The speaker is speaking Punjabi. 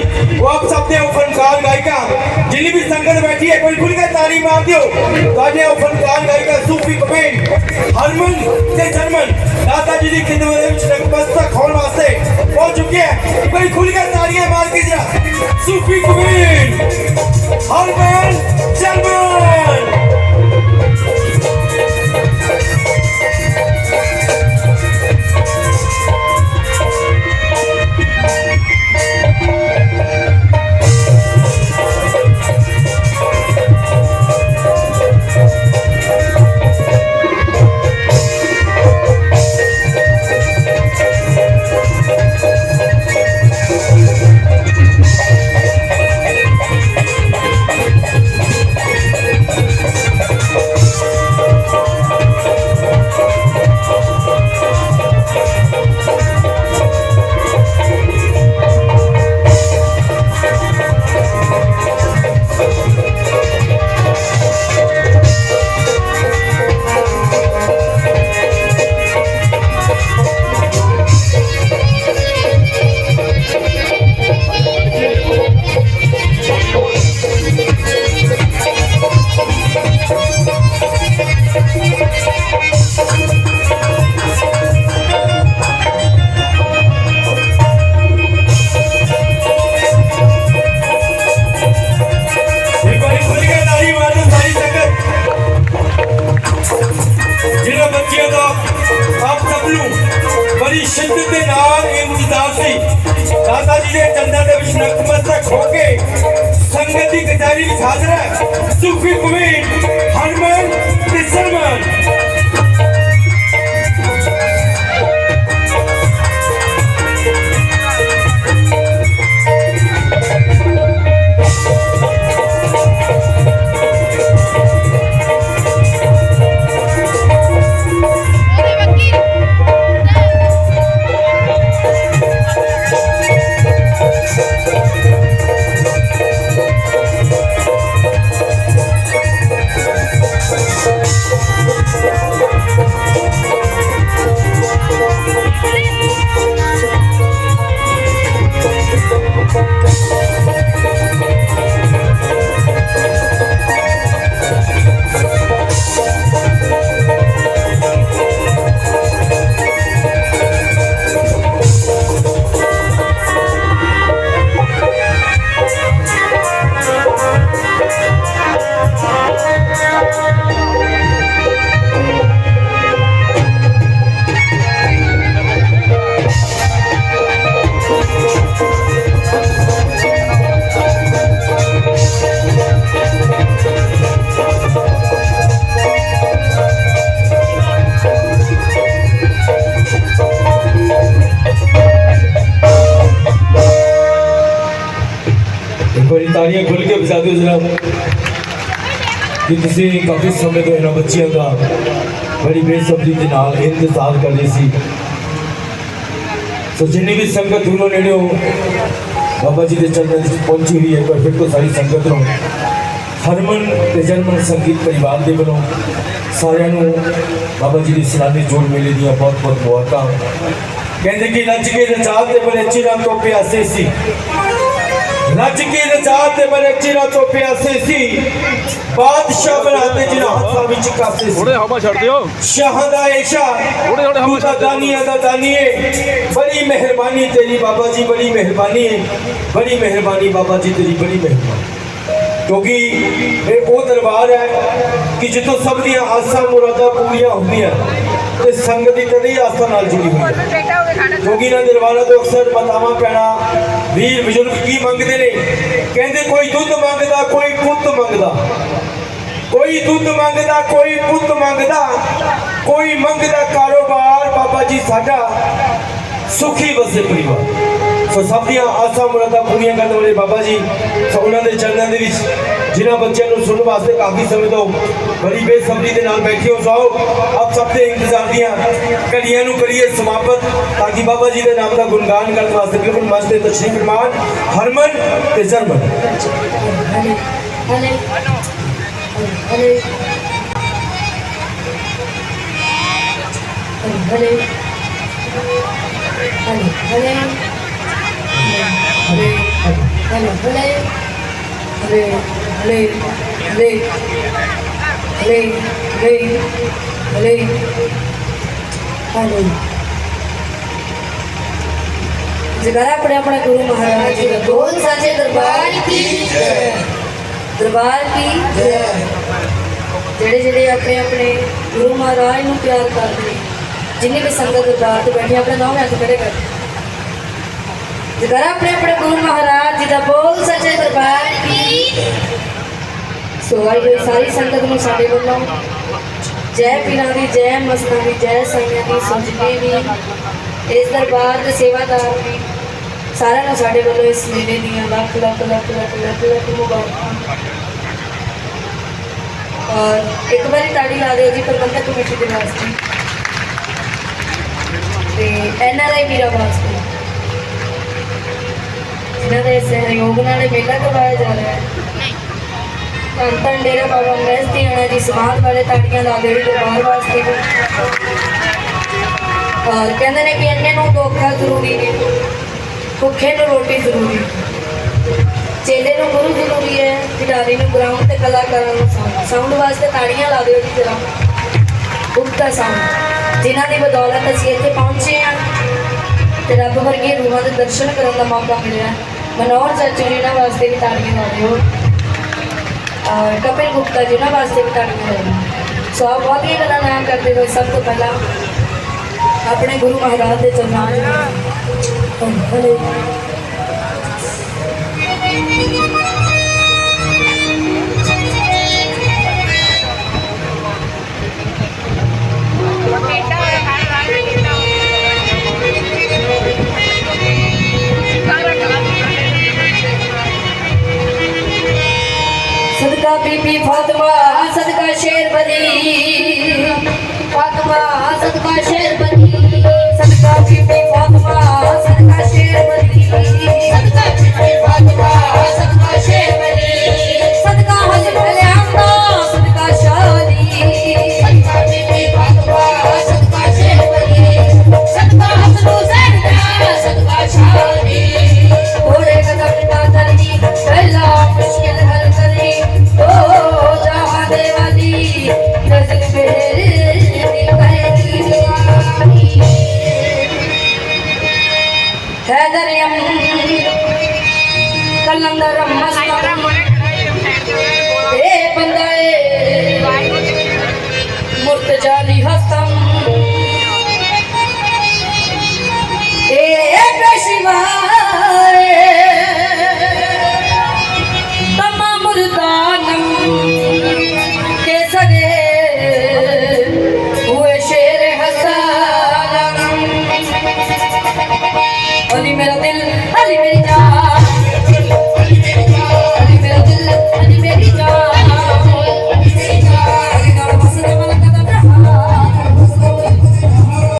ਸੀ ਉਹ ਆਪ ਸਭ ਦੇ ਉਹ ਫਨਕਾਰ ਗਾਇਕਾ ਜਿੰਨੀ ਵੀ ਸੰਗਤ ਬੈਠੀ ਹੈ ਕੋਈ ਖੁੱਲ ਕੇ ਤਾੜੀ ਮਾਰ ਦਿਓ ਤੁਹਾਡੇ ਉਹ ਫਨਕਾਰ ਗਾਇਕਾ ਸੂਫੀ ਕਬੀਰ ਹਰਮਨ ਤੇ ਜਰਮਨ ਦਾਦਾ ਜੀ ਦੀ ਖਿਦਮਤ ਦੇ ਵਿੱਚ ਨਕਮਸਤਕ ਹੋਣ ਵਾਸਤੇ ਪਹੁੰਚ ਚੁੱਕੇ ਹੈ ਕੋਈ ਖੁੱਲ ਕੇ ਤਾੜੀਆਂ ਮਾਰ ਕੇ ਜਰਾ ਸੂਫੀ ਕਬੀਰ ਨੂੰ ਬੜੀ ਸ਼ਿੱਦਤ ਦੇ ਨਾਲ ਇੰਤਜ਼ਾਰ ਸੀ। ਦਾਦਾ ਜੀ ਦੇ ਚੰਦਾਂ ਦੇ ਵਿੱਚ ਨਤਮਸਤਕ ਹੋ ਕੇ ਸੰਗਤ ਦੀ ਕਚਹਿਰੀ ਵਿੱਚ ਹਾਜ਼ਰ ਹੈ। ਸੂਫੀ ਕਵੀਨ ਇੱਕ ਵਾਰੀ ਤਾੜੀਆਂ ਖੁੱਲ ਕੇ ਵਜਾ ਦਿਓ ਜਨਾਬ। ਕਿ ਤੁਸੀਂ ਕਾਫੀ ਸਮੇਂ ਤੋਂ ਇਹਨਾਂ ਬੱਚਿਆਂ ਦਾ ਬੜੀ ਬੇਸਬਰੀ ਦੇ ਨਾਲ ਇੰਤਜ਼ਾਰ ਕਰ ਰਹੇ ਸੀ। ਸੋ ਜਿੰਨੀ ਵੀ ਸੰਗਤ ਦੂਰੋਂ ਨੇੜਿਓਂ ਬਾਬਾ ਜੀ ਦੇ ਚਰਨਾਂ ਵਿੱਚ ਪਹੁੰਚੀ ਹੋਈ ਹੈ, ਪਰ ਫਿਰ ਤੋਂ ਸਾਰੀ ਸੰਗਤ ਨੂੰ ਹਰਮਨ ਤੇ ਜਨਮਨ ਸੰਗੀਤ ਪਰਿਵਾਰ ਦੇ ਵੱਲੋਂ ਸਾਰਿਆਂ ਨੂੰ ਬਾਬਾ ਜੀ ਦੀ ਸਲਾਮੀ ਜੋੜ ਮੇਲੇ ਦੀਆਂ ਬਹੁਤ ਬਹੁਤ ਮੁਬਾਰਕਾਂ। ਕਹਿੰਦੇ ਕਿ ਨੱਚ ਕੇ ਰਚਾਤ ਦੇ ਬੜੇ ਚਿਰਾਂ ਤੋਂ ਪਿਆਸੇ ਸੀ। ਨੱਚ ਕੇ ਰਚਾਤ ਦੇ ਬੜੇ ਚਿਰਾਂ ਤੋਂ ਪਿਆਸੇ ਸੀ। ਬਾਦਸ਼ਾਹ ਬਣਾਤੇ ਜਿਨ੍ਹਾਂ ਹੱਥਾਂ ਵਿੱਚ ਕਾਸੇ ਸੀ। ਥੋੜੇ ਹਵਾ ਛੱਡ ਦਿਓ। ਸ਼ਾਹ ਦਾ ਏਸ਼ਾ ਥੋੜੇ ਥੋੜੇ ਹਵਾ ਤੂੰ ਤਾਂ ਛੱਡ ਦਿਓ। ਦਾਨੀਆਂ ਦਾ ਦਾਨੀਏ। ਬੜੀ ਮਿਹਰਬਾਨੀ ਤੇਰੀ ਬਾਬਾ ਜੀ ਬੜੀ ਮਿਹਰਬਾਨੀ ਹੈ ਬੜੀ ਮਿਹਰਬਾਨੀ ਬਾਬਾ ਜੀ ਤੇਰੀ ਬੜੀ ਮਿਹਰਬਾਨੀ। ਕਿਉਂਕਿ ਇਹ ਉਹ ਦਰਬਾਰ ਹੈ ਕਿ ਜਿੱਥੋਂ ਸਭ ਦੀਆਂ ਆਸਾਂ ਮੁਰਾਦਾਂ ਪੂਰੀਆਂ ਹੁੰਦੀਆਂ ਤੇ ਸੰਗਤ ਦੀ ਤਦੀ ਆਸਥਾ ਨਾਲ ਜੁੜੀ ਹੋਈ ਹੈ। ਕਿਉਂਕਿ ਇਹਨਾਂ ਦਰਬਾਰਾਂ ਤੋਂ ਅਕਸਰ ਬਤਾਵਾਂ ਪੈਣਾ ਵੀਰ ਬਜ਼ੁਰਗ ਕੀ ਮੰਗਦੇ ਨੇ? ਕਹਿੰਦੇ ਕੋਈ ਦੁੱਧ ਮੰਗਦਾ, ਕੋਈ ਪੁੱਤ ਮੰਗਦਾ। ਕੋਈ ਦੁੱਧ ਮੰਗਦਾ, ਕੋਈ ਪੁੱਤ ਮੰਗਦਾ। ਕੋਈ ਮੰਗਦਾ ਕਾਰੋਬਾਰ, ਬਾਬਾ ਜੀ ਸਾਡਾ ਸੁਖੀ ਵਸੇ ਪਰਿਵਾਰ। ਸੋ ਸਭ ਦੀਆਂ ਆਸਾਂ ਮੁਰਾਦਾਂ ਪੂਰੀਆਂ ਕਰਨ ਵਾਲੇ ਬਾਬਾ ਜੀ ਸੋ ਉਹਨਾਂ ਦੇ ਚਰਨਾਂ ਦੇ ਵਿੱਚ ਜਿਨ੍ਹਾਂ ਬੱਚਿਆਂ ਨੂੰ ਸੁਣਨ ਵਾਸਤੇ ਕਾਫੀ ਸਮੇਂ ਤੋਂ ਬੜੀ ਬੇਸਬਰੀ ਦੇ ਨਾਲ ਬੈਠੇ ਹੋ ਜਾਓ ਆਪ ਸਭ ਦੇ ਇੰਤਜ਼ਾਰ ਦੀਆਂ ਘੜੀਆਂ ਨੂੰ ਕਰੀਏ ਸਮਾਪਤ ਤਾਂ ਕਿ ਬਾਬਾ ਜੀ ਦੇ ਨਾਮ ਦਾ ਗੁਣਗਾਨ ਕਰਨ ਵਾਸਤੇ ਬਿਲਕੁਲ ਮਸਤ ਤਸ਼ਰੀਫ ਫਰਮਾਨ ਹਰਮਨ ਤੇ ਜਰਮਨ ਹਲੇ ਹਲੇ ਹਲੇ ਹਲੇ ਹਲੇ ਹਲੇ ਹਲੇ ਹਲੇ ਹਲੇ ਹਲੇ ਹਲੇ ਹਲੇ ਹਲੇ ਹਲੇ ਹਲੇ ਹਲੇ ਜਗਰਾ ਆਪਣੇ ਆਪਣੇ ਗੁਰੂ ਮਹਾਰਾਜ ਜੀ ਦਾ ਬੋਲ ਸਾਚੇ ਦਰਬਾਰ ਜਿਹੜੇ ਜਿਹੜੇ ਆਪਣੇ ਆਪਣੇ ਗੁਰੂ ਮਹਾਰਾਜ ਨੂੰ ਪਿਆਰ ਕਰਦੇ ਨੇ, ਜਿੰਨੀ ਵੀ ਸੰਗਤ ਦਰਬਾਰ ਤੇ ਬੈਠੀ ਆਪਣੇ ਨਾਮ ਹੱਥ ਖੜੇ ਕਰ ਜਗਰਾ ਆਪਣੇ ਆਪਣੇ ਗੁਰੂ ਮਹਾਰਾਜ ਜੀ ਦਾ ਬੋਲ ਸੱਚੇ ਦਰਬਾਰ ਕੀ? ਸੋ ਆਈ ਸਾਰੀ ਸੰਗਤ ਨੂੰ ਸਾਡੇ ਵੱਲੋਂ ਜੈ ਪੀਰਾਂ ਦੀ, ਜੈ ਮਸਤਾਂ ਦੀ, ਜੈ ਸਾਈਆਂ ਦੀ ਸੋ ਵੀ ਇਸ ਦਰਬਾਰ ਦੇ ਸੇਵਾਦਾਰ ਨੇ ਸਾਰਿਆਂ ਨੂੰ ਸਾਡੇ ਵੱਲੋਂ ਇਸ ਮੇਲੇ ਦੀਆਂ ਲੱਖ ਲੱਖ ਲੱਖ ਲੱਖ ਲੱਖ ਲੱਖ ਮੁਬਾਰਕਾਂ। ਔਰ ਇੱਕ ਵਾਰੀ ਤਾੜੀ ਲਾ ਦਿਓ ਜੀ ਪ੍ਰਬੰਧਕ ਕਮੇਟੀ ਦੇ ਵਾਸਤੇ। ਤੇ ਐਨ ਆਰ ਵਾਸਤੇ। ਜਿਨ੍ਹਾਂ ਦੇ ਸਹਿਯੋਗ ਨਾਲ ਮੇਲਾ ਕਰਵਾਇਆ ਜਾ ਰਿਹਾ ਹੈ। ਧੰਨ ਧੰਨ ਡੇਰਾ ਬਾਬਾ ਮਹਿਸ ਆਣਾ ਜੀ, ਸਮਾਧ ਵਾਲੇ ਤਾੜੀਆਂ ਲਾ ਦਿਓ ਜੀ ਦਰਬਾਰ ਵਾਸਤੇ ਔਰ ਕਹਿੰਦੇ ਨੇ ਕਿ ਇੰਨੇ ਨੂੰ ਦੋਖਾ ਜ਼ਰੂਰੀ ਨੇ ਭੁੱਖੇ ਨੂੰ ਰੋਟੀ ਜ਼ਰੂਰੀ। ਚੇਲੇ ਨੂੰ ਗੁਰੂ ਜ਼ਰੂਰੀ ਹੈ, ਖਿਡਾਰੀ ਨੂੰ ਗਰਾਊਂਡ ਤੇ ਕਲਾਕਾਰਾਂ ਨੂੰ ਸਾਊਂਡ ਵਾਸਤੇ ਤਾੜੀਆਂ ਲਾ ਦਿਓ ਜੀ ਜਰਾ। ਉੱਤਾ ਸਾਊਂਡ ਜਿਨ੍ਹਾਂ ਦੀ ਬਦੌਲਤ ਅਸੀਂ ਇੱਥੇ ਪਹੁੰਚੇ ਹਾਂ ਤੇ ਰੱਬ ਵਰਗੇ ਰੂਹਾਂ ਦੇ ਦਰਸ਼ਨ ਕਰਨ ਦਾ ਮੌਕਾ ਮਿਲਿਆ। ਮਨੋਹਰ ਚਾਚੂ ਜੀ ਇਹਨਾਂ ਵਾਸਤੇ ਵੀ ਤਾੜੀਆਂ ਲਾ ਦਿਓ। ਔਰ ਕਪਿਲ ਗੁਪਤਾ ਜੀ ਉਹਨਾਂ ਵਾਸਤੇ ਵੀ ਤਾੜੀਆਂ ਲਾ ਦਿਓ। ਸੋ ਆਪ ਬਹੁਤੀਆਂ ਗੱਲਾਂ ਨਾ ਕਰਦੇ ਹੋਏ ਸਭ ਤੋਂ ਪਹਿਲਾਂ ਆਪਣੇ ਗੁਰੂ ਮਹਾਰਾਜ ਦੇ ਚਰਨਾਂ 'ਚ। ਹਲੇ। बीबी फातिमा सदका शेर बनी फातिमा सदका शेर बनी